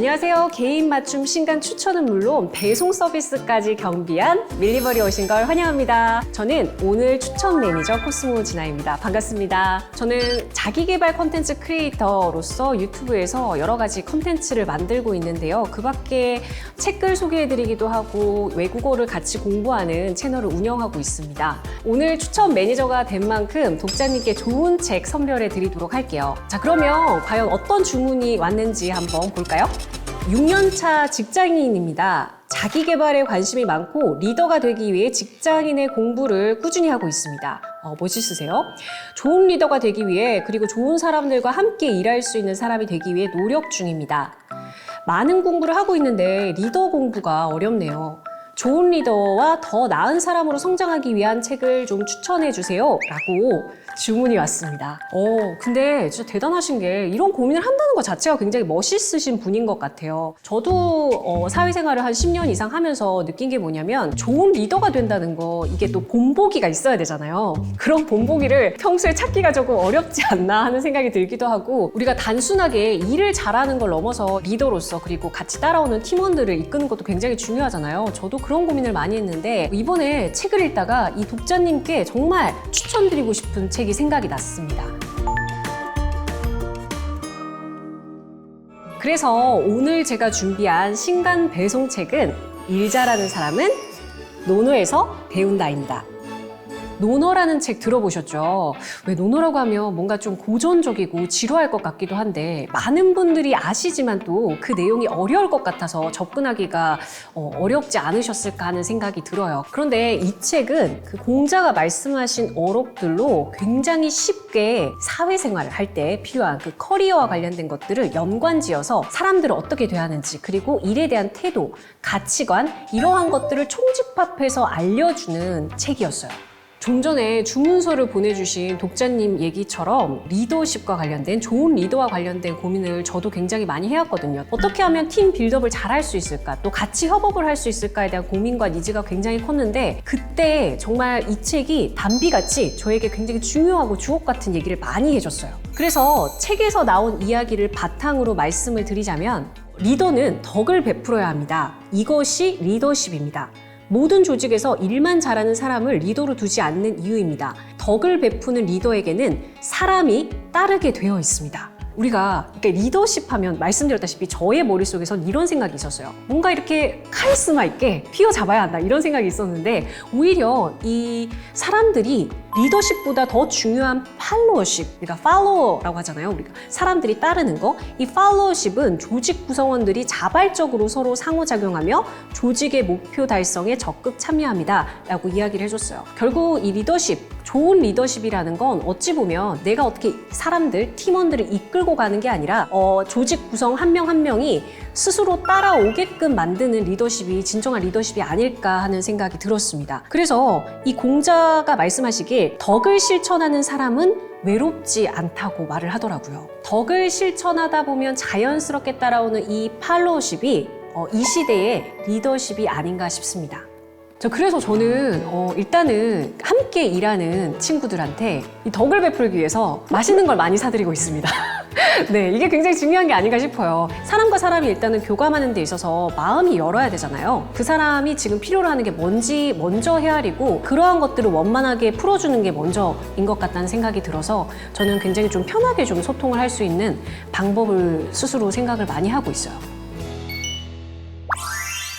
안녕하세요. 개인 맞춤 신간 추천은 물론 배송 서비스까지 경비한 밀리버리 오신 걸 환영합니다. 저는 오늘 추천 매니저 코스모 진아입니다. 반갑습니다. 저는 자기 개발 컨텐츠 크리에이터로서 유튜브에서 여러 가지 컨텐츠를 만들고 있는데요. 그 밖에 책글 소개해드리기도 하고 외국어를 같이 공부하는 채널을 운영하고 있습니다. 오늘 추천 매니저가 된 만큼 독자님께 좋은 책 선별해 드리도록 할게요. 자, 그러면 과연 어떤 주문이 왔는지 한번 볼까요? 6년차 직장인입니다. 자기 개발에 관심이 많고 리더가 되기 위해 직장인의 공부를 꾸준히 하고 있습니다. 어, 멋있으세요? 좋은 리더가 되기 위해 그리고 좋은 사람들과 함께 일할 수 있는 사람이 되기 위해 노력 중입니다. 많은 공부를 하고 있는데 리더 공부가 어렵네요. 좋은 리더와 더 나은 사람으로 성장하기 위한 책을 좀 추천해 주세요. 라고 주문이 왔습니다. 어, 근데 진짜 대단하신 게 이런 고민을 한다는 것 자체가 굉장히 멋있으신 분인 것 같아요. 저도 어, 사회생활을 한 10년 이상 하면서 느낀 게 뭐냐면 좋은 리더가 된다는 거 이게 또 본보기가 있어야 되잖아요. 그런 본보기를 평소에 찾기가 조금 어렵지 않나 하는 생각이 들기도 하고 우리가 단순하게 일을 잘하는 걸 넘어서 리더로서 그리고 같이 따라오는 팀원들을 이끄는 것도 굉장히 중요하잖아요. 저도 그런 고민을 많이 했는데 이번에 책을 읽다가 이 독자님께 정말 추천드리고 싶은 책이 생각이 났습니다. 그래서 오늘 제가 준비한 신간 배송책은 일 잘하는 사람은 노노에서 배운다입니다. 노너라는 책 들어보셨죠? 왜 노너라고 하면 뭔가 좀 고전적이고 지루할 것 같기도 한데 많은 분들이 아시지만 또 그 내용이 어려울 것 같아서 접근하기가 어, 렵지 않으셨을까 하는 생각이 들어요. 그런데 이 책은 그 공자가 말씀하신 어록들로 굉장히 쉽게 사회생활을 할 때 필요한 그 커리어와 관련된 것들을 연관지어서 사람들을 어떻게 대하는지 그리고 일에 대한 태도, 가치관 이러한 것들을 총집합해서 알려주는 책이었어요. 좀 전에 주문서를 보내주신 독자님 얘기처럼 리더십과 관련된 좋은 리더와 관련된 고민을 저도 굉장히 많이 해왔거든요. 어떻게 하면 팀 빌드업을 잘 할 수 있을까? 또 같이 협업을 할 수 있을까에 대한 고민과 니즈가 굉장히 컸는데 그때 정말 이 책이 단비같이 저에게 굉장히 중요하고 주옥 같은 얘기를 많이 해줬어요. 그래서 책에서 나온 이야기를 바탕으로 말씀을 드리자면 리더는 덕을 베풀어야 합니다. 이것이 리더십입니다. 모든 조직에서 일만 잘하는 사람을 리더로 두지 않는 이유입니다. 덕을 베푸는 리더에게는 사람이 따르게 되어 있습니다. 우리가 이렇게 리더십 하면 말씀드렸다시피 저의 머릿속에선 이런 생각이 있었어요. 뭔가 이렇게 카리스마 있게 휘어잡아야 한다 이런 생각이 있었는데 오히려 이 사람들이 리더십보다 더 중요한 팔로워십, 우리가 팔로워라고 하잖아요. 우리가 사람들이 따르는 거. 이 팔로워십은 조직 구성원들이 자발적으로 서로 상호작용하며 조직의 목표 달성에 적극 참여합니다. 라고 이야기를 해줬어요. 결국 이 리더십, 좋은 리더십이라는 건 어찌 보면 내가 어떻게 사람들, 팀원들을 이끌고 가는 게 아니라 어, 조직 구성 한명한 명이 스스로 따라오게끔 만드는 리더십이 진정한 리더십이 아닐까 하는 생각이 들었습니다. 그래서 이 공자가 말씀하시길 덕을 실천하는 사람은 외롭지 않다고 말을 하더라고요. 덕을 실천하다 보면 자연스럽게 따라오는 이 팔로우십이 어, 이 시대의 리더십이 아닌가 싶습니다. 저 그래서 저는 어, 일단은 함께 일하는 친구들한테 이 덕을 베풀기 위해서 맛있는 걸 많이 사드리고 있습니다. 네, 이게 굉장히 중요한 게 아닌가 싶어요. 사람과 사람이 일단은 교감하는 데 있어서 마음이 열어야 되잖아요. 그 사람이 지금 필요로 하는 게 뭔지 먼저 헤아리고 그러한 것들을 원만하게 풀어주는 게 먼저인 것 같다는 생각이 들어서 저는 굉장히 좀 편하게 좀 소통을 할 수 있는 방법을 스스로 생각을 많이 하고 있어요.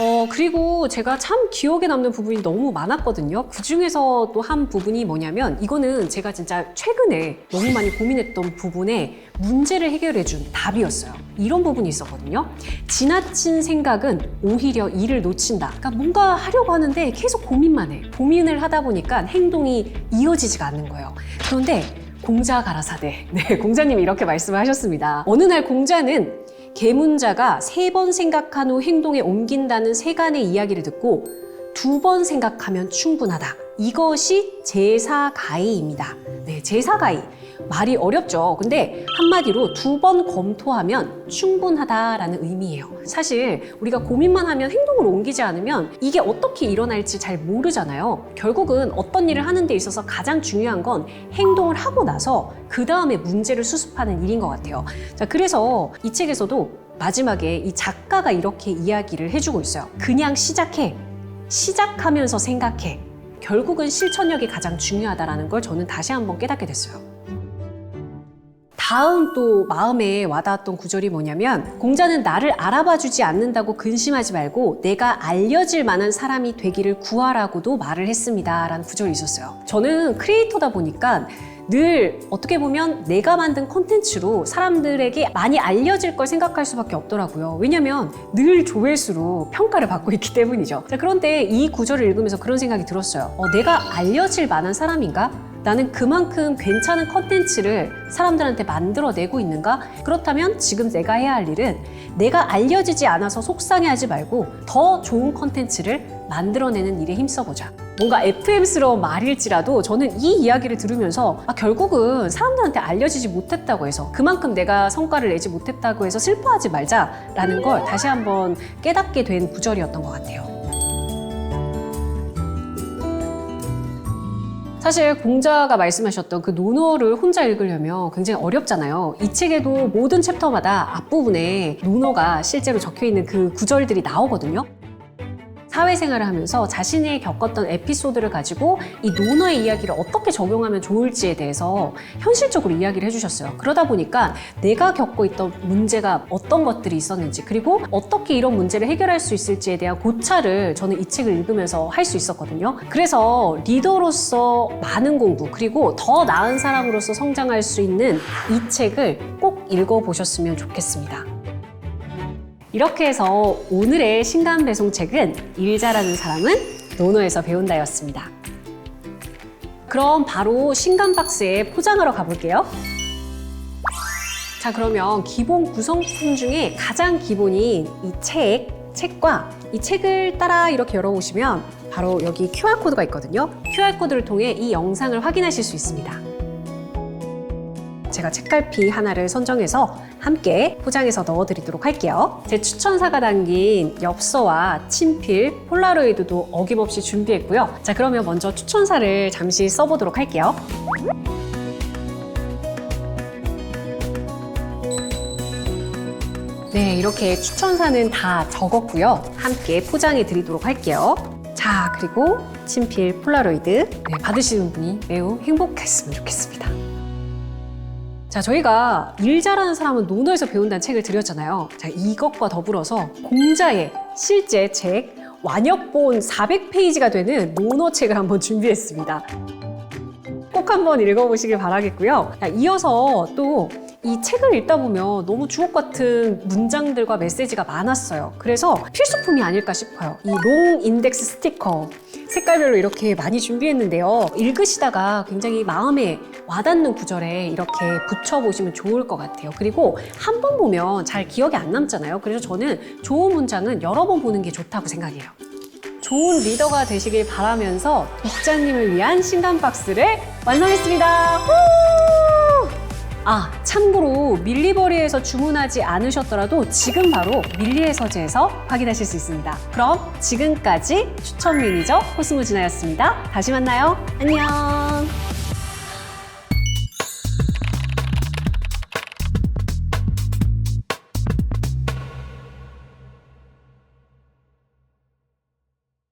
어, 그리고 제가 참 기억에 남는 부분이 너무 많았거든요. 그 중에서 또 한 부분이 뭐냐면, 이거는 제가 진짜 최근에 너무 많이 고민했던 부분에 문제를 해결해준 답이었어요. 이런 부분이 있었거든요. 지나친 생각은 오히려 일을 놓친다. 그러니까 뭔가 하려고 하는데 계속 고민만 해. 고민을 하다 보니까 행동이 이어지지가 않는 거예요. 그런데 공자 가라사대. 네, 공자님이 이렇게 말씀을 하셨습니다. 어느 날 공자는 계문자가 세 번 생각한 후 행동에 옮긴다는 세간의 이야기를 듣고 두 번 생각하면 충분하다. 이것이 제사가의입니다. 네, 제사가의. 말이 어렵죠. 근데 한마디로 두 번 검토하면 충분하다라는 의미예요. 사실 우리가 고민만 하면 행동을 옮기지 않으면 이게 어떻게 일어날지 잘 모르잖아요. 결국은 어떤 일을 하는 데 있어서 가장 중요한 건 행동을 하고 나서 그 다음에 문제를 수습하는 일인 것 같아요. 자, 그래서 이 책에서도 마지막에 이 작가가 이렇게 이야기를 해주고 있어요. 그냥 시작해. 시작하면서 생각해. 결국은 실천력이 가장 중요하다라는 걸 저는 다시 한번 깨닫게 됐어요. 다음 또 마음에 와닿았던 구절이 뭐냐면 공자는 나를 알아봐 주지 않는다고 근심하지 말고 내가 알려질 만한 사람이 되기를 구하라고도 말을 했습니다. 라는 구절이 있었어요. 저는 크리에이터다 보니까 늘 어떻게 보면 내가 만든 콘텐츠로 사람들에게 많이 알려질 걸 생각할 수밖에 없더라고요. 왜냐면 늘 조회수로 평가를 받고 있기 때문이죠. 자, 그런데 이 구절을 읽으면서 그런 생각이 들었어요. 어, 내가 알려질 만한 사람인가? 나는 그만큼 괜찮은 컨텐츠를 사람들한테 만들어내고 있는가? 그렇다면 지금 내가 해야 할 일은 내가 알려지지 않아서 속상해하지 말고 더 좋은 컨텐츠를 만들어내는 일에 힘써보자. 뭔가 FM스러운 말일지라도 저는 이 이야기를 들으면서 아, 결국은 사람들한테 알려지지 못했다고 해서 그만큼 내가 성과를 내지 못했다고 해서 슬퍼하지 말자라는 걸 다시 한번 깨닫게 된 구절이었던 것 같아요. 사실 공자가 말씀하셨던 그 논어를 혼자 읽으려면 굉장히 어렵잖아요. 이 책에도 모든 챕터마다 앞부분에 논어가 실제로 적혀 있는 그 구절들이 나오거든요. 사회생활을 하면서 자신이 겪었던 에피소드를 가지고 이 논어의 이야기를 어떻게 적용하면 좋을지에 대해서 현실적으로 이야기를 해주셨어요. 그러다 보니까 내가 겪고 있던 문제가 어떤 것들이 있었는지 그리고 어떻게 이런 문제를 해결할 수 있을지에 대한 고찰을 저는 이 책을 읽으면서 할 수 있었거든요. 그래서 리더로서 많은 공부 그리고 더 나은 사람으로서 성장할 수 있는 이 책을 꼭 읽어보셨으면 좋겠습니다. 이렇게 해서 오늘의 신간 배송책은 일 잘하는 사람은 논어에서 배운다였습니다. 그럼 바로 신간 박스에 포장하러 가볼게요. 자, 그러면 기본 구성품 중에 가장 기본인 이 책, 책과 이 책을 따라 이렇게 열어보시면 바로 여기 QR코드가 있거든요. QR코드를 통해 이 영상을 확인하실 수 있습니다. 제가 책갈피 하나를 선정해서 함께 포장해서 넣어드리도록 할게요. 제 추천사가 담긴 엽서와 친필, 폴라로이드도 어김없이 준비했고요. 자, 그러면 먼저 추천사를 잠시 써보도록 할게요. 네, 이렇게 추천사는 다 적었고요. 함께 포장해 드리도록 할게요. 자, 그리고 친필 폴라로이드 네, 받으시는 분이 매우 행복했으면 좋겠습니다. 자, 저희가 일 잘하는 사람은 논어에서 배운다는 책을 드렸잖아요. 자, 이것과 더불어서 공자의 실제 책 완역본 400페이지가 되는 논어 책을 한번 준비했습니다. 꼭 한번 읽어보시길 바라겠고요. 자, 이어서 또 이 책을 읽다 보면 너무 주옥 같은 문장들과 메시지가 많았어요. 그래서 필수품이 아닐까 싶어요. 이 롱 인덱스 스티커 색깔별로 이렇게 많이 준비했는데요. 읽으시다가 굉장히 마음에 와닿는 구절에 이렇게 붙여보시면 좋을 것 같아요. 그리고 한 번 보면 잘 기억이 안 남잖아요. 그래서 저는 좋은 문장은 여러 번 보는 게 좋다고 생각해요. 좋은 리더가 되시길 바라면서 독자님을 위한 신간 박스를 완성했습니다. 후! 아, 참고로 밀리버리에서 주문하지 않으셨더라도 지금 바로 밀리의 서재에서 확인하실 수 있습니다. 그럼 지금까지 추천 매니저 코스모진아였습니다. 다시 만나요. 안녕.